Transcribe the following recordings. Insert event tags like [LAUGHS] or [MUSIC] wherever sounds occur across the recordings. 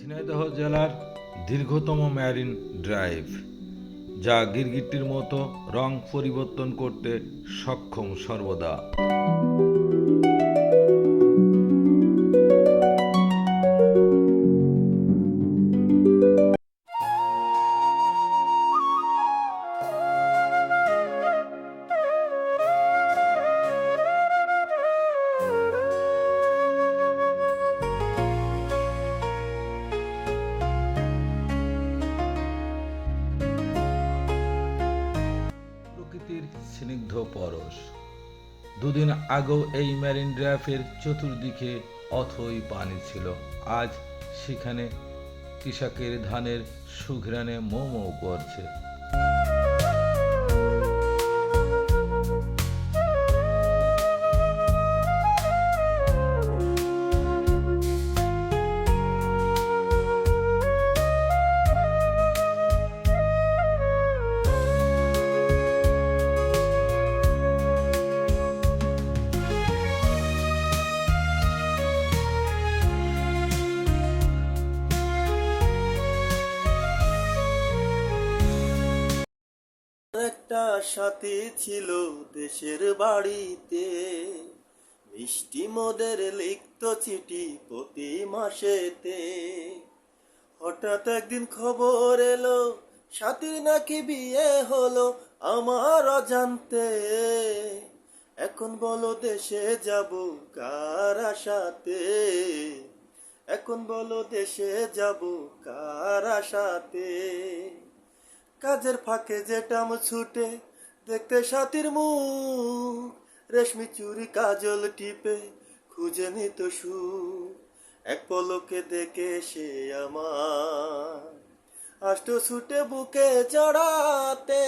ঝিনাইদহ জেলার দীর্ঘতম marine drive যা গিরগিটির মতো রং পরিবর্তন করতে সক্ষম সর্বদা। প্রকৃতির স্নিগ্ধ পরশ। দুদিন আগেও এই ম্যারিন ড্রাইভের চতুর্দিকে অথই পানি ছিল। আজ সেখানে কৃষকের ধানের সুঘ্রাণে মোমো করছে একটা সাথী ছিল দেশের বাড়িতে। মিষ্টি মোদের লিখত চিঠি প্রতি মাসেতে। হঠাৎ একদিন খবর এলো, সাথীর নাকি বিয়ে হলো আমার অজান্তে। এখন বলো দেশে যাব কার আশাতে? এখন বলো দেশে যাব কার আশাতে? কাজের ফাঁকে যেটাম ছুটে, দেখতে সাথীর মুখ, রেশমি চুরি কাজল টিপে, খুঁজে নিত সুখ। এক পলকে দেখে সে আমার, আষ্ট ছুটে বুকে জড়াতে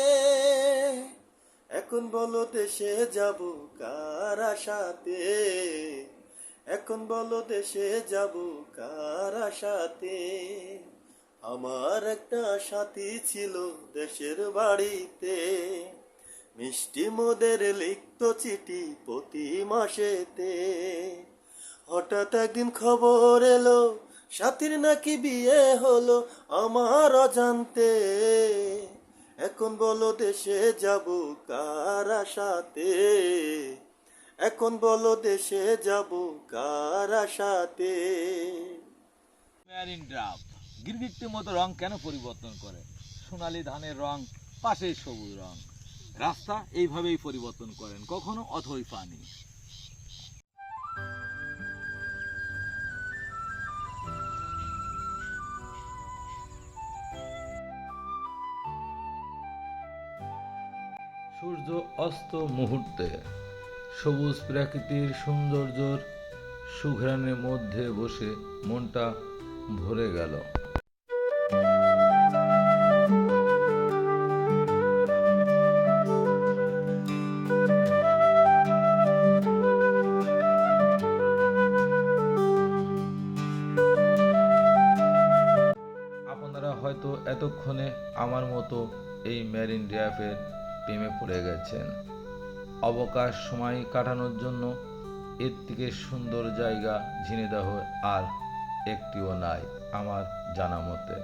এখন বলো দেশে যাব কার আশাতে? এখন বলো দেশে যাব কার আশাতে? আমার একটা সাথী ছিল দেশের বাড়িতে। মিষ্টি মোদের লিখত চিঠি প্রতি মাসেতে। হঠাৎ একদিন খবর এলো, সাথীর নাকি বিয়ে হলো আমার অজান্তে। এখন বলো দেশে যাব কার আশাতে? এখন বলো দেশে যাব কার আশাতে? ম্যারিন ড্রাইভ গিরগিটির মতো রং কেন পরিবর্তন করে? সোনালী ধানের রং, পাশেই সবুজ রং। রাস্তা এইভাবেই পরিবর্তন করেন, কখনো অথই পানি। সূর্য অস্ত মুহূর্তে সবুজ প্রাকৃতির সৌন্দর্যর সুঘ্রাণের মধ্যে বসে মনটা ভরে গেল। হয়তো এতক্ষণে আমার মতো এই ম্যারিন ড্রাইভের প্রেমে পড়ে গেছেন। অবকাশ, সময় কাটানোর জন্য এর থেকে সুন্দর জায়গা ঝিনেদাহ আর একটিও নাই আমার জানা মতে।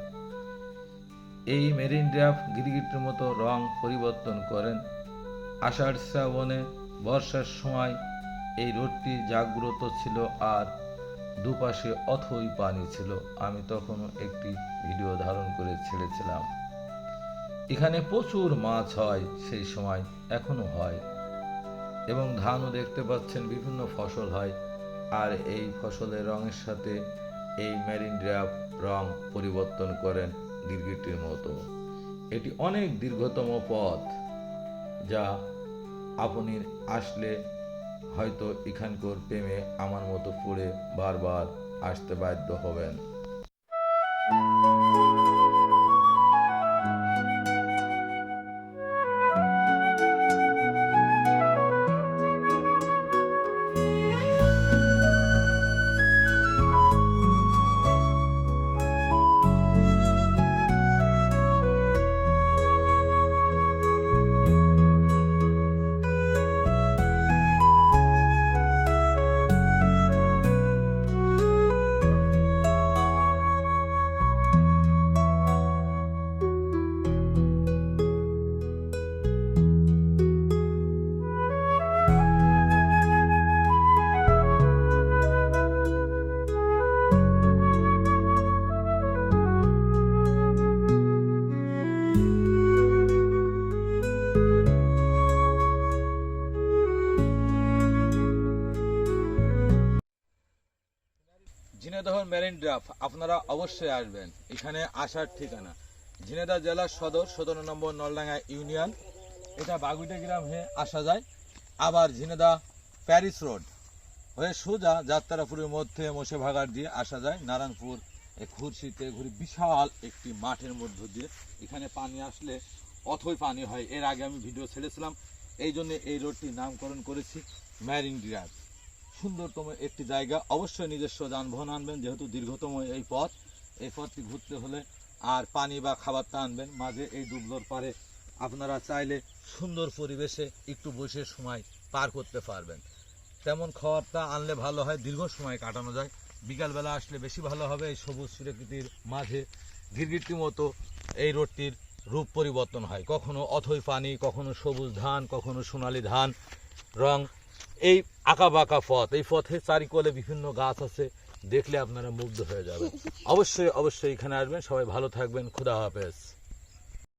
এই মেরিন ড্রাইভ গিরগিটির মতো রং পরিবর্তন করেন। আষাঢ় শ্রাবণে বর্ষার সময় এই রোডটি জাগ্রত ছিল আর দুপাশে অথই পানি ছিল। আমি তখনও একটি ভিডিও ধারণ করে ছেড়েছিলাম। এখানে প্রচুর মাছ হয়, সেই সময় এখনও হয়। এবং ধানও দেখতে পাচ্ছেন বিভিন্ন ফসল হয়। আর এই ফসলের রঙের সাথে এই মেরিন ড্রাইভ রং পরিবর্তন করেন গিরগিটির মতো। এটি অনেক দীর্ঘতম পথ যা আপনি আসলে হয়তো এখানকার প্রেমে আমার মতো পড়ে বারবার আসতে বাধ্য হবেন। ড্রাফ আপনারা অবশ্যই আসবেন। এখানে আসার ঠিকানা। ঝিনেদা জেলার সদর, সতেরো নম্বর নলডাঙ্গা ইউনিয়ন। এটা বাগুইটা গ্রাম হয়ে আসা যায়। আবার ঝিনেদা প্যারিস রোড হয়ে সোজা যাত্রাপুরের মধ্যে মোশে ভাগার দিয়ে আসা যায়। নারায়ণপুর খুরশিতে ঘুরে বিশাল একটি মাঠের মধ্য দিয়ে। এখানে পানি আসলে অথই পানি হয়। এর আগে আমি ভিডিও ছেড়েছিলাম। এই জন্য এই রোডটির নামকরণ করেছি ম্যারিন ড্রাইভ। সুন্দরতম একটি জায়গা। অবশ্যই নিজস্ব যানবাহন আনবেন, যেহেতু দীর্ঘতম এই পথ। এই পথটি ঘুরতে হলে আর পানি বা খাবারটা আনবেন। মাঝে এই ডুবলোর পারে আপনারা চাইলে সুন্দর পরিবেশে একটু বসে সময় পার করতে পারবেন। তেমন খাবারটা আনলে ভালো হয়, দীর্ঘ সময় কাটানো যায়। বিকালবেলা আসলে বেশি ভালো হবে এই সবুজ প্রকৃতির মাঝে। গিরগিরটি মতো এই রোডটির রূপ পরিবর্তন হয়। কখনো অথই পানি, কখনো সবুজ ধান, কখনো সোনালী ধান, রং এই আঁকা বাঁকা পথ এই পথে চারিকলে বিভিন্ন গাছ আছে দেখলে আপনারা মুগ্ধ হয়ে যাবেন। [LAUGHS] অবশ্যই অবশ্যই এখানে আসবেন। সবাই ভালো থাকবেন। খুদা হাফেজ।